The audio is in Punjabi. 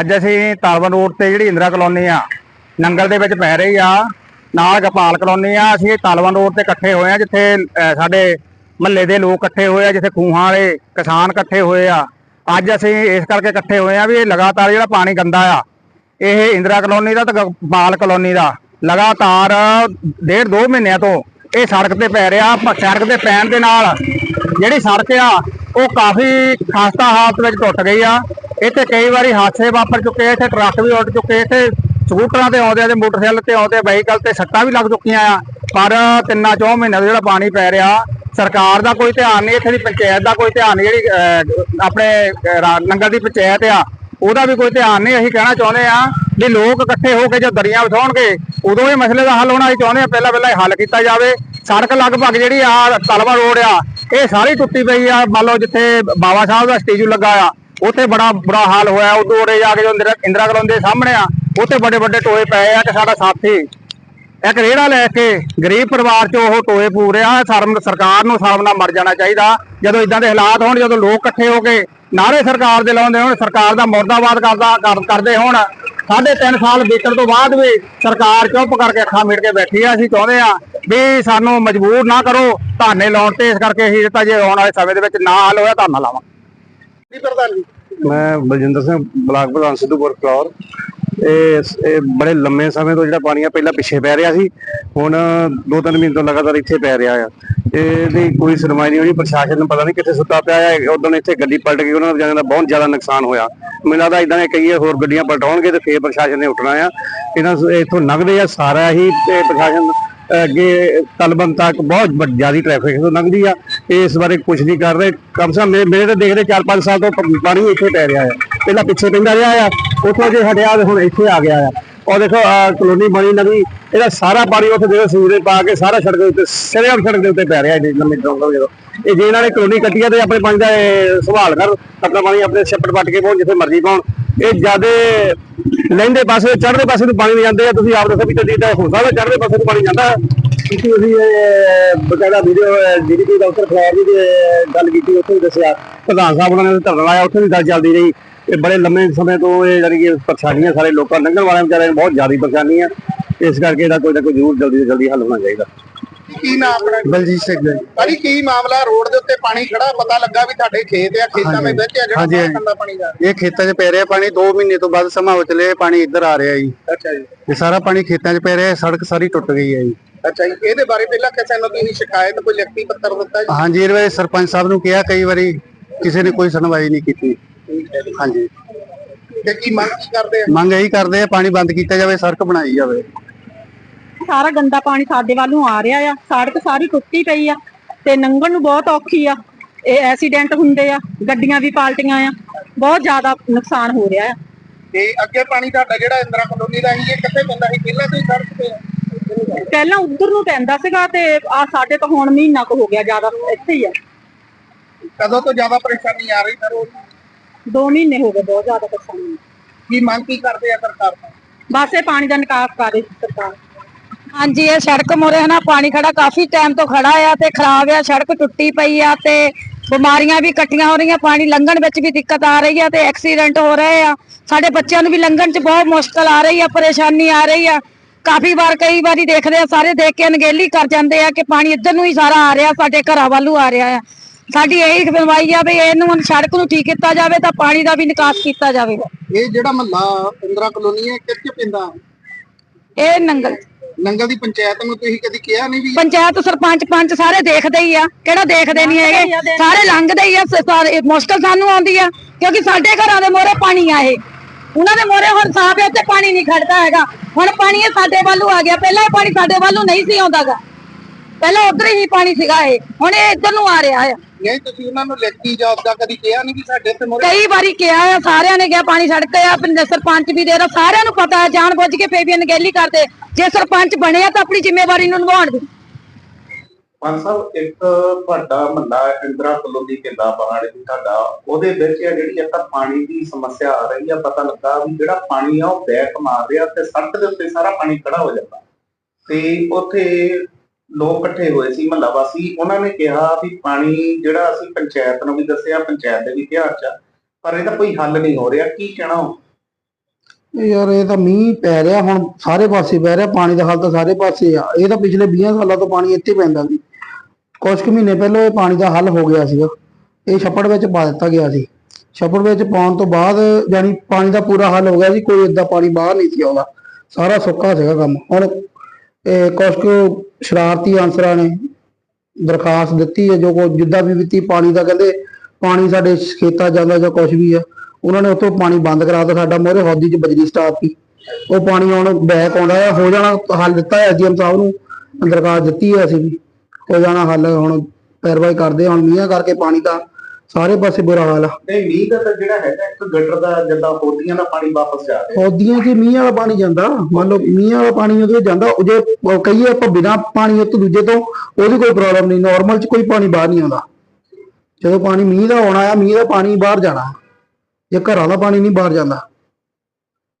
ਅੱਜ ਅਸੀਂ ਤਾਲਵਨ ਰੋਡ ਤੇ ਜਿਹੜੀ ਇੰਦਰਾ ਕਲੋਨੀ ਆ, ਨੰਗਲ ਦੇ ਵਿੱਚ ਪੈ ਰਹੀ ਆ, ਨਾਲ ਗੋਪਾਲ ਕਲੋਨੀ ਆ, ਅਸੀਂ ਤਾਲਵਨ ਰੋਡ ਤੇ ਇਕੱਠੇ ਹੋਏ ਆ, ਜਿੱਥੇ ਸਾਡੇ ਮਹੱਲੇ ਦੇ ਲੋਕ ਇਕੱਠੇ ਹੋਏ ਆ, ਜਿੱਥੇ ਖੂਹਾਂ ਵਾਲੇ ਕਿਸਾਨ ਇਕੱਠੇ ਹੋਏ ਆ। ਅੱਜ ਅਸੀਂ ਇਸ ਕਰਕੇ ਇਕੱਠੇ ਹੋਏ ਆ ਵੀ ਇਹ ਲਗਾਤਾਰ ਜਿਹੜਾ ਪਾਣੀ ਗੰਦਾ ਆ, ਇਹ ਇੰਦਰਾ ਕਲੋਨੀ ਦਾ ਤੇ ਗੋਪਾਲ ਕਲੋਨੀ ਦਾ, ਲਗਾਤਾਰ ਡੇਢ ਦੋ ਮਹੀਨਿਆਂ ਤੋਂ ਇਹ ਸੜਕ ਤੇ ਪੈ ਰਿਹਾ ਸੜਕ ਦੇ ਪੈਣ ਦੇ ਨਾਲ ਜਿਹੜੀ ਸੜਕ ਆ, ਉਹ ਕਾਫੀ ਖਸਤਾ ਹਾਲਤ ਵਿੱਚ ਟੁੱਟ ਗਈ ਆ। ਇੱਥੇ ਕਈ ਵਾਰੀ ਹਾਦਸੇ ਵਾਪਰ ਚੁੱਕੇ ਇੱਥੇ ਟਰੱਕ ਵੀ ਉੱਡ ਚੁੱਕੇ ਇੱਥੇ ਸਕੂਟਰਾਂ ਤੇ ਆਉਂਦੇ ਤੇ ਮੋਟਰਸਾਈਕਲ ਤੇ ਆਉਂਦੇ ਵਹੀਕਲ ਤੇ ਸੱਟਾਂ ਵੀ ਲੱਗ ਚੁੱਕੀਆਂ ਆ। ਪਰ ਤਿੰਨਾਂ ਚੌਂ ਮਹੀਨਿਆਂ ਦਾ ਜਿਹੜਾ ਪਾਣੀ ਪੈ ਰਿਹਾ ਸਰਕਾਰ ਦਾ ਕੋਈ ਧਿਆਨ ਨਹੀਂ ਇੱਥੇ ਦੀ ਪੰਚਾਇਤ ਦਾ ਕੋਈ ਧਿਆਨ ਨਹੀਂ ਜਿਹੜੀ ਅਹ, ਆਪਣੇ ਅਹ, ਨੰਗਲ ਦੀ ਪੰਚਾਇਤ ਆ ਉਹਦਾ ਵੀ ਕੋਈ ਧਿਆਨ ਨਹੀਂ। ਅਸੀਂ ਕਹਿਣਾ ਚਾਹੁੰਦੇ ਆ ਵੀ ਲੋਕ ਇਕੱਠੇ ਹੋ ਕੇ ਜੋ ਦਰੀਆਂ ਵਿਛਾਉਣਗੇ ਉਦੋਂ ਇਹ ਮਸਲੇ ਦਾ ਹੱਲ ਹੋਣਾ ਅਸੀਂ ਚਾਹੁੰਦੇ ਆ ਪਹਿਲਾਂ ਪਹਿਲਾਂ ਇਹ ਹੱਲ ਕੀਤਾ ਜਾਵੇ। ਸੜਕ ਲਗਭਗ ਜਿਹੜੀ ਆ ਤਲਵਾ ਰੋਡ ਆ ਇਹ ਸਾਰੀ ਟੁੱਟੀ ਪਈ ਆ। ਮੰਨ ਲਓ ਜਿੱਥੇ ਬਾਬਾ ਸਾਹਿਬ ਦਾ ਸਟੈਚੂ ਲੱਗਾ ਆ ਉੱਥੇ ਬੜਾ ਬੁਰਾ ਹਾਲ ਹੋਇਆ। ਉਦੋਂ ਉਰੇ ਜਾ ਕੇ ਜੋ ਇੰਦਰਾ ਇੰਦਰਾ ਕਲੋਨੀ ਦੇ ਸਾਹਮਣੇ ਆ, ਉੱਥੇ ਵੱਡੇ ਵੱਡੇ ਟੋਏ ਪਏ ਆ ਕਿ ਸਾਡਾ ਸਾਥੀ ਇੱਕ ਰੇੜਾ ਲੈ ਕੇ ਗਰੀਬ ਪਰਿਵਾਰ ਚ ਉਹ ਟੋਏ ਪੂ ਰਿਹਾ ਸ਼ਰਮ ਸਰਕਾਰ ਨੂੰ ਸ਼ਰਮ ਨਾਲ ਮਰ ਜਾਣਾ ਚਾਹੀਦਾ। ਜਦੋਂ ਇਦਾਂ ਦੇ ਹਾਲਾਤ ਹੋਣ, ਜਦੋਂ ਲੋਕ ਇਕੱਠੇ ਹੋ ਕੇ ਨਾਰੇ ਸਰਕਾਰ ਦੇ ਲਾਉਂਦੇ ਹੋਣ, ਸਰਕਾਰ ਦਾ ਮੁਰਦਾਬਾਦ ਕਰਦਾ ਕਰਦੇ ਹੋਣ, ਸਾਢੇ ਤਿੰਨ ਸਾਲ ਬੀਤਣ ਤੋਂ ਬਾਅਦ ਵੀ ਸਰਕਾਰ ਚੁੱਪ ਕਰਕੇ ਅੱਖਾਂ ਮੀਟ ਕੇ ਬੈਠੀ ਆ। ਅਸੀਂ ਚਾਹੁੰਦੇ ਆ ਵੀ ਸਾਨੂੰ ਮਜਬੂਰ ਨਾ ਕਰੋ। ਧਾਨੇ ਲਾਉਣ ਤੇ ਇਸ ਕਰਕੇ ਅਸੀਂ ਦਿੱਤਾ ਜੇ ਆਉਣ ਵਾਲੇ ਸਮੇਂ ਦੇ ਵਿੱਚ ਨਾ ਹੱਲ ਹੋਇਆ, ਧਰਨਾ ਲਾਵਾਂਗੇ। ਕੀ ਪ੍ਰਧਾਨ ਜੀ? ਮੈਂ ਬਲਜਿੰਦਰ ਸਿੰਘ, ਬਲਾਕ ਪ੍ਰਧਾਨ ਸਿੱਧੂਪੁਰ ਫਲੋਰ ਇਹ ਇਹ ਬੜੇ ਲੰਮੇ ਸਮੇਂ ਤੋਂ ਜਿਹੜਾ ਪਾਣੀ ਆ ਪਹਿਲਾਂ ਪਿੱਛੇ ਪੈ ਰਿਹਾ ਸੀ, ਹੁਣ ਦੋ ਤਿੰਨ ਮਹੀਨੇ ਤੋਂ ਲਗਾਤਾਰ ਇੱਥੇ ਪੈ ਰਿਹਾ ਆ। ਇਹਦੀ ਕੋਈ ਸੁਣਵਾਈ ਨਹੀਂ ਹੋਈ, ਪ੍ਰਸ਼ਾਸਨ ਨੂੰ ਪਤਾ ਨਹੀਂ ਕਿੱਥੇ ਸੁੱਤਾ ਪਿਆ ਹੈ ਉਦੋਂ ਇੱਥੇ ਗੱਡੀ ਪਲਟ ਗਈ, ਉਹਨਾਂ ਦਾ ਦਾ ਬਹੁਤ ਜ਼ਿਆਦਾ ਨੁਕਸਾਨ ਹੋਇਆ। ਮੈਨੂੰ ਲੱਗਦਾ ਇਦਾਂ ਦੇ ਕਈ ਹੋਰ ਗੱਡੀਆਂ ਪਲਟਾਉਣਗੇ ਤੇ ਫੇਰ ਪ੍ਰਸ਼ਾਸਨ ਨੇ ਉੱਠਣਾ ਆ। ਇਹਨਾਂ ਇੱਥੋਂ ਲੰਘਦੇ ਆ, ਸਾਰਾ ਹੀ ਪ੍ਰਸ਼ਾਸਨ ਅੱਗੇ ਤਲਬੰਦ ਤੱਕ ਬਹੁਤ ਜ਼ਿਆਦਾ ਟ੍ਰੈਫਿਕ ਤੋਂ ਲੰਘਦੀ ਆ। ਇਸ ਬਾਰੇ ਕੁਝ ਨਹੀਂ ਕਰ ਰਹੇ। ਕਮ ਸੇ ਕਮ ਮੇਰੇ ਤਾਂ ਦੇਖਦੇ 4-5 ਸਾਲ ਤੋਂ ਪਾਣੀ ਇੱਥੇ ਪੈ ਰਿਹਾ ਆ। ਪਹਿਲਾਂ ਪਿੱਛੇ ਪੈਂਦਾ ਰਿਹਾ ਆ। ਉੱਥੋਂ ਜੇ ਹਟਿਆ ਤੇ ਹੁਣ ਇੱਥੇ ਆ ਗਿਆ ਆ। ਔਰ ਦੇਖੋ ਕਲੋਨੀ ਬਣੀ ਨਵੀਂ। ਇਹਦਾ ਸਾਰਾ ਪਾਣੀ ਉੱਥੇ ਦੇਖੋ ਸੂਰੇ ਪਾ ਕੇ ਸਾਰਾ ਸੜਕ ਦੇ ਉੱਤੇ ਸਿਰੇਆਮ ਸੜਕ ਦੇ ਉੱਤੇ ਪੈ ਰਿਹਾ ਇਹ ਲੰਮੀ ਡੋਂਗਾ ਜਦੋਂ। ਇਹ ਜੇ ਇਹਨਾਂ ਨੇ ਕਲੋਨੀ ਕੱਟੀ ਆ ਤੇ ਆਪਣੇ ਪਾਣੀ ਦਾ ਸਵਾਲ ਕਰ, ਆਪਣਾ ਪਾਣੀ ਆਪਣੇ ਛੱਪੜ ਪੱਟ ਕੇ ਪਾਉਣ, ਜਿੱਥੇ ਮਰਜ਼ੀ ਪਾਉਣ। ਇਹ ਜਿਆਦੇ ਲਹਿੰਦੇ ਪਾਸੇ, ਚੜ੍ਹਦੇ ਪਾਸੇ ਨੂੰ ਪਾਣੀ ਜਾਂਦੇ ਆ। ਤੁਸੀਂ ਆਪ ਦੱਸੋ ਵੀ ਤੇ ਜਿੱਦਾਂ ਹੋ ਸਕਦਾ ਚੜ੍ਹਦੇ ਪਾਸੇ ਨੂੰ ਪਾਣੀ ਜਾਂਦਾ। ਤੁਸੀਂ ਅਸੀਂ ਬਕਾਇਦਾ ਵੀਡੀਓ ਡੀਡੀਪੀ ਡਾਕਟਰ ਖੈਰ ਦੀ ਗੱਲ ਕੀਤੀ, ਉੱਥੇ ਵੀ ਦੱਸਿਆ। ਪ੍ਰਧਾਨ ਸਾਹਿਬ ਉਹਨਾਂ ਨੇ ਧਰਨਾ ਲਾਇਆ, ਉੱਥੇ ਵੀ ਗੱਲ ਚੱਲਦੀ ਰਹੀ। ਇਹ ਬੜੇ ਲੰਮੇ ਸਮੇਂ ਤੋਂ ਇਹ ਜਾਨੀ ਕਿ ਪਰੇਸ਼ਾਨੀਆਂ ਸਾਰੇ ਲੋਕਾਂ, ਲੰਘਣ ਵਾਲਿਆਂ ਵਿਚਾਰਿਆਂ ਨੂੰ ਬਹੁਤ ਜ਼ਿਆਦਾ ਪਰੇਸ਼ਾਨੀ ਆ ਇਸ ਕਰਕੇ ਇਹਦਾ ਕੋਈ ਨਾ ਕੋਈ ਜ਼ਰੂਰ ਜਲਦੀ ਤੋਂ ਜਲਦੀ ਹੱਲ ਹੋਣਾ ਚਾਹੀਦਾ। ਕੀ ਨਾਮ ਆਪਣਾ ਬਲਜੀਤ ਸਿੰਘ ਜੀ। ਭਾਜੀ ਕੀ ਮਾਮਲਾ? ਰੋਡ ਦੇ ਉੱਤੇ ਪਾਣੀ ਖੜਾ ਪਤਾ ਲੱਗਾ ਵੀ ਤੁਹਾਡੇ ਖੇਤ ਆ ਖੇਤਾਂ ਦੇ ਵਿੱਚ ਆ ਜਿਹੜਾ। ਗੰਦਾ ਪਾਣੀ ਜਾ ਰਿਹਾ। ਇਹ ਖੇਤਾਂ 'ਚ ਪੈ ਰਿਹਾ ਪਾਣੀ 2 ਮਹੀਨੇ ਤੋਂ ਬਾਅਦ ਸਮਾਂ ਉਚਲੇ ਪਾਣੀ ਇੱਧਰ ਆ ਰਿਹਾ ਜੀ। ਅੱਛਾ ਜੀ। ਇਹ ਸਾਰਾ ਪਾਣੀ ਖੇਤਾਂ 'ਚ ਪੈ ਰਿਹਾ ਸੜਕ ਸਾਰੀ ਟੁੱਟ ਗਈ ਹੈ ਜੀ। ਅੱਛਾ ਜੀ ਇਹਦੇ ਬਾਰੇ ਪਹਿਲਾਂ ਕਿਸੇ ਨੂੰ ਤੁਸੀਂ ਸ਼ਿਕਾਇਤ ਕੋਈ ਲਿਖਤੀ ਪੱਤਰ ਦਿੱਤਾ ਜੀ? ਹਾਂਜੀ ਇਹਦੇ ਬਾਰੇ ਸਰਪੰਚ ਸਾਹਿਬ ਨੂੰ ਕਿਹਾ ਕਈ ਵਾਰੀ ਕਿਸੇ ਨੇ ਕੋਈ ਸੁਣਵਾਈ ਨਹੀਂ ਕੀਤੀ। ਹੈ। ਹਾਂਜੀ। ਤੇ ਕੀ ਮੰਗ ਕਰਦੇ ਆ? ਮੰਗ ਇਹੀ ਕਰਦੇ ਆ ਪਾਣੀ ਬੰਦ ਕੀਤਾ ਜਾਵੇ ਸੜਕ ਬਣਾਈ ਜਾਵੇ। ਸਾਰਾ ਗੰਦਾ ਪਾਣੀ ਸਾਡੇ ਵੱਲ ਨੂੰ ਆ ਰਿਹਾ ਆ। ਸੜਕ ਸਾਰੀ ਟੁੱਟੀ ਪਈ ਆ ਤੇ ਲੰਘਣ ਨੂੰ ਬਹੁਤ ਔਖੀ ਆ। ਇਹ ਐਕਸੀਡੈਂਟ ਹੁੰਦੇ ਆ ਗੱਡੀਆਂ ਵੀ ਪਾਲਟੀਆਂ ਆ। ਬਹੁਤ ਜ਼ਿਆਦਾ ਨੁਕਸਾਨ ਹੋ ਰਿਹਾ ਆ। ਤੇ ਅੱਗੇ ਪਾਣੀ ਤੁਹਾਡਾ ਜਿਹੜਾ ਇੰਦਰਾ ਕਲੋਨੀ ਦਾ ਸੀ ਇਹ ਕਿੱਥੇ ਪੈਂਦਾ ਸੀ? ਪਹਿਲਾਂ ਤੋਂ ਹੀ ਸੜਕ ਤੇ ਆ? ਪਹਿਲਾਂ ਉਧਰ ਨੂੰ ਪੈਂਦਾ ਸੀਗਾ ਤੇ ਆ ਸਾਡੇ ਤਾਂ ਹੁਣ ਮਹੀਨਾ ਕੁ ਹੋ ਗਿਆ ਜ਼ਿਆਦਾ ਇੱਥੇ ਹੀ ਆ। ਕਦੋਂ ਤੋਂ ਜ਼ਿਆਦਾ ਪਰੇਸ਼ਾਨੀ ਆ ਰਹੀ ਸਰ ਦੋ ਮਹੀਨੇ ਹੋ ਗਏ ਬਹੁਤ ਜ਼ਿਆਦਾ ਪਰੇਸ਼ਾਨੀ। ਕੀ ਮੰਗ ਕੀ ਕਰਦੇ ਆ ਸਰਕਾਰ ਤੋਂ? ਬਸ ਇਹ ਪਾਣੀ ਦਾ ਨਿਕਾਸ ਕਰੇ ਸਰਕਾਰ। ਹਾਂਜੀ ਇਹ ਸੜਕ ਮੋਰੇ ਨਾ ਪਾਣੀ ਖੜਾ ਕਾਫੀ ਟਾਈਮ ਤੋਂ ਖੜਾ ਆ ਤੇ ਖਰਾਬ ਆ ਸੜਕ ਟੁੱਟੀ ਪਈ ਆ ਤੇ ਬਿਮਾਰੀਆਂ ਵੀ ਇਕੱਠੀਆਂ ਹੋ ਰਹੀਆਂ ਪਾਣੀ ਲੰਘਣ ਵਿੱਚ ਵੀ ਦਿੱਕਤ ਆ ਰਹੀ ਆ ਤੇ ਐਕਸੀਡੈਂਟ ਹੋ ਰਹੇ ਆ। ਸਾਡੇ ਬੱਚਿਆਂ ਨੂੰ ਵੀ ਲੰਘਣ 'ਚ ਬਹੁਤ ਮੁਸ਼ਕਲ ਆ ਰਹੀ ਆ ਪਰੇਸ਼ਾਨੀ ਆ ਰਹੀ ਆ। ਕਾਫੀ ਵਾਰ ਕਈ ਵਾਰੀ ਦੇਖਦੇ ਆ ਸਾਰੇ ਦੇਖ ਕੇ ਅਣਗਹਿਲੀ ਕਰ ਜਾਂਦੇ ਆ ਕਿ ਪਾਣੀ ਇੱਧਰ ਨੂੰ ਹੀ ਸਾਰਾ ਆ ਰਿਹਾ ਸਾਡੇ ਘਰਾਂ ਵੱਲੋਂ ਆ ਰਿਹਾ ਆ। ਸਾਡੀ ਇਹੀ ਸੁਣਵਾਈ ਆ ਵੀ ਇਹਨੂੰ ਸੜਕ ਨੂੰ ਠੀਕ ਕੀਤਾ ਜਾਵੇ ਤਾਂ ਪਾਣੀ ਦਾ ਵੀ ਨਿਕਾਸ ਕੀਤਾ ਜਾਵੇ ਇਹ ਜਿਹੜਾ ਮਹੱਲਾ ਇੰਦਰਾ ਕਲੋਨੀ ਹੈ ਕਿੱਥੇ ਪੈਂਦਾ ਇਹ ਨੰਗਲ। ਨੰਗਲ ਦੀ ਪੰਚਾਇਤ ਨੂੰ ਤੁਸੀਂ ਕਦੀ ਕਿਹਾ ਨਹੀਂ ਵੀ ਪੰਚਾਇਤ ਸਰਪੰਚ ਪੰਚ ਸਾਰੇ ਦੇਖਦੇ ਹੀ ਆ। ਕਿਹੜਾ ਦੇਖਦੇ ਨਹੀਂ ਹੈਗੇ? ਸਾਰੇ ਲੰਘਦੇ ਹੀ ਆ। ਸਾਰੇ- ਇਹ ਮੁਸ਼ਕਲ ਸਾਨੂੰ ਆਉਂਦੀ ਆ ਕਿਉਂਕਿ ਸਾਡੇ ਘਰਾਂ ਦੇ ਮੋਰੇ ਪਾਣੀ ਆ ਇਹ। ਉਹਨਾਂ ਦੇ ਮੋਰੇ ਹੁਣ ਸਾਫ਼ ਹੈ ਤੇ ਪਾਣੀ ਨਹੀਂ ਖੜਦਾ ਹੈਗਾ। ਹੁਣ ਪਾਣੀ ਇਹ ਸਾਡੇ ਵੱਲੋਂ ਆ ਗਿਆ। ਪਹਿਲਾਂ ਇਹ ਪਾਣੀ ਸਾਡੇ ਵੱਲੋਂ ਨਹੀਂ ਸੀ ਆਉਂਦਾਗਾ। ਪਹਿਲਾਂ ਉਧਰ ਹੀ ਪਾਣੀ ਸੀਗਾ ਇਹ। ਹੁਣ ਇਹ ਇੱਧਰ ਨੂੰ ਆ ਰਿਹਾ ਆ ਨਹੀਂ ਤੁਸੀਂ ਉਹਨਾਂ ਨੂੰ ਲਿਖਤੀ ਜਵਾਬ ਦਾ ਕਦੀ ਕਿਹਾ ਨਹੀਂ ਵੀ ਸਾਡੇ ਇੱਥੇ ਮੋਰੇ ਕਈ ਵਾਰੀ ਕਿਹਾ ਆ ਸਾਰਿਆਂ ਨੇ ਕਿਹਾ ਪਾਣੀ ਸੜਕ ਆ ਪਿੰਡ ਸਰਪੰਚ ਵੀ ਦੇ ਰਿਹਾ ਸਾਰਿਆਂ ਨੂੰ ਪਤਾ ਹੈ ਜਾਣ ਬੁੱਝ ਕੇ ਫੇਰ ਵੀ ਅਣਗਹਿਲੀ ਕਰਦੇ। ਜੇ ਸਰਪੰਚ ਬਣਿਆ ਤਾਂ ਆਪਣੀ ਜ਼ਿੰਮੇਵਾਰੀ ਨੂੰ ਨਿਭਾਉਣ ਪੰਜ ਸਾਹਿਬ ਇੱਕ ਤੁਹਾਡਾ ਮਹੱਲਾ ਇੰਦਰਾ ਕਲੋਨੀ ਪੈਂਦਾ ਪਹਾੜ ਦੀ ਤੁਹਾਡਾ ਉਹਦੇ ਵਿੱਚ ਇਹ ਜਿਹੜੀ ਇੱਕ ਪਾਣੀ ਦੀ ਸਮੱਸਿਆ ਆ ਰਹੀ ਆ ਪਤਾ ਲੱਗਾ ਵੀ ਜਿਹੜਾ ਪਾਣੀ ਆ ਉਹ ਬੈਕ ਮਾਰ ਰਿਹਾ ਤੇ ਸੜਕ ਦੇ ਉੱਤੇ ਸਾਰਾ ਪਾਣੀ ਖੜਾ ਹੋ ਜਾਂਦਾ। ਤੇ ਉੱਥੇ ਲੋਕ ਇਕੱਠੇ ਹੋਏ ਸੀ ਮਹੱਲਾ ਵਾਸੀ ਉਹਨਾਂ ਨੇ ਕਿਹਾ ਵੀ ਪਾਣੀ ਜਿਹੜਾ ਅਸੀਂ ਪੰਚਾਇਤ ਨੂੰ ਵੀ ਦੱਸਿਆ ਪੰਚਾਇਤ ਦੇ ਵੀ ਧਿਆਨ ਚ ਆ, ਪਰ ਇਹਦਾ ਕੋਈ ਹੱਲ ਨਹੀਂ ਹੋ ਰਿਹਾ ਕੀ ਕਹਿਣਾ ਇਹ ਯਾਰ ਇਹ ਤਾਂ ਮੀਂਹ ਪੈ ਰਿਹਾ ਹੁਣ ਸਾਰੇ ਪਾਸੇ ਪੈ ਰਿਹਾ ਪਾਣੀ ਦਾ ਹਾਲ ਤਾਂ ਸਾਰੇ ਪਾਸੇ ਆ ਇਹ ਤਾਂ ਪਿਛਲੇ 20 ਸਾਲਾਂ ਤੋਂ ਪਾਣੀ ਇੱਥੇ ਪੈਂਦਾ ਸੀ। ਕੁਝ ਕੁ ਮਹੀਨੇ ਪਹਿਲਾਂ ਇਹ ਪਾਣੀ ਦਾ ਹੱਲ ਹੋ ਗਿਆ ਸੀਗਾ ਇਹ ਛੱਪੜ ਵਿੱਚ ਪਾ ਦਿੱਤਾ ਗਿਆ ਸੀ। ਛੱਪੜ ਵਿੱਚ ਪਾਉਣ ਤੋਂ ਬਾਅਦ ਜਾਨੀ ਪਾਣੀ ਦਾ ਪੂਰਾ ਹੱਲ ਹੋ ਗਿਆ ਸੀ ਕੋਈ ਏਦਾਂ ਪਾਣੀ ਬਾਹਰ ਨਹੀਂ ਸੀ ਆਉਂਦਾ ਸਾਰਾ ਸੁੱਕਾ ਸੀਗਾ ਕੰਮ। ਹੁਣ ਇਹ ਕੁਝ ਕੁ ਸ਼ਰਾਰਤੀ ਅਨਸਰਾਂ ਨੇ ਦਰਖਾਸਤ ਦਿੱਤੀ ਹੈ, ਜੋ ਕੋ ਜਿੱਦਾਂ ਵੀ ਦਿੱਤੀ ਪਾਣੀ ਦਾ ਕਹਿੰਦੇ ਪਾਣੀ ਸਾਡੇ ਖੇਤਾਂ ਜਾਂਦਾ ਜਾਂ ਕੁਝ ਵੀ ਆ ਉਹਨਾਂ ਨੇ ਉੱਥੋਂ ਪਾਣੀ ਬੰਦ ਕਰਾ ਦਿੱਤਾ, ਸਾਡਾ ਮੋਰੇ ਹੌਦੀ 'ਚ ਬਜਰੀ ਸਟਾਪ ਸੀ। ਉਹ ਪਾਣੀ ਹੁਣ ਬੈਕ ਆਉਂਦਾ ਹੈ ਹੋ ਜਾਣਾ, ਹੱਲ ਦਿੱਤਾ ਹੈ ਐਸਡੀਐਮ ਸਾਹਿਬ ਨੂੰ, ਦਰਖਾਸਤ ਦਿੱਤੀ ਹੈ ਅਸੀਂ ਵੀ, ਹੋ ਜਾਣਾ ਹੱਲ, ਹੁਣ ਪੈਰਵਾਈ ਕਰਦੇ ਹੁਣ ਮੀਂਹਾਂ ਕਰਕੇ ਪਾਣੀ ਦਾ ਸਾਰੇ ਪਾਸੇ ਬੁਰਾ ਹਾਲ ਆ। ਤੇ ਮੀਂਹ ਦਾ ਤਾਂ ਜਿਹੜਾ ਹੈਗਾ ਇੱਕ ਗਟਰ ਦਾ ਜਿੱਦਾਂ ਹੋਦੀਆਂ ਦਾ ਪਾਣੀ ਵਾਪਸ ਜਾ ਰਿਹਾ। ਹੌਦੀਆਂ 'ਚ ਮੀਂਹ ਵਾਲਾ ਪਾਣੀ ਜਾਂਦਾ। ਮੰਨ ਲਓ ਮੀਂਹ ਵਾਲਾ ਪਾਣੀ ਉਹਦੇ ਜਾਂਦਾ ਉਹ ਜੇ ਕਹੀਏ ਆਪਾਂ ਬਿਨਾ ਪਾਣੀ ਇੱਕ ਦੂਜੇ ਤੋਂ ਉਹਦੀ ਕੋਈ ਪ੍ਰੋਬਲਮ ਨਹੀਂ। ਨਾਰਮਲ 'ਚ ਕੋਈ ਪਾਣੀ ਬਾਹਰ ਨਹੀਂ ਆਉਂਦਾ। ਜਦੋਂ ਪਾਣੀ ਮੀਂਹ ਦਾ ਆਉਣਾ ਆ ਮੀਂਹ ਦਾ ਪਾਣੀ ਬਾਹਰ ਜਾਣਾ। ਜੇ ਘਰਾਂ ਦਾ ਪਾਣੀ ਨਹੀਂ ਬਾਹਰ ਜਾਂਦਾ।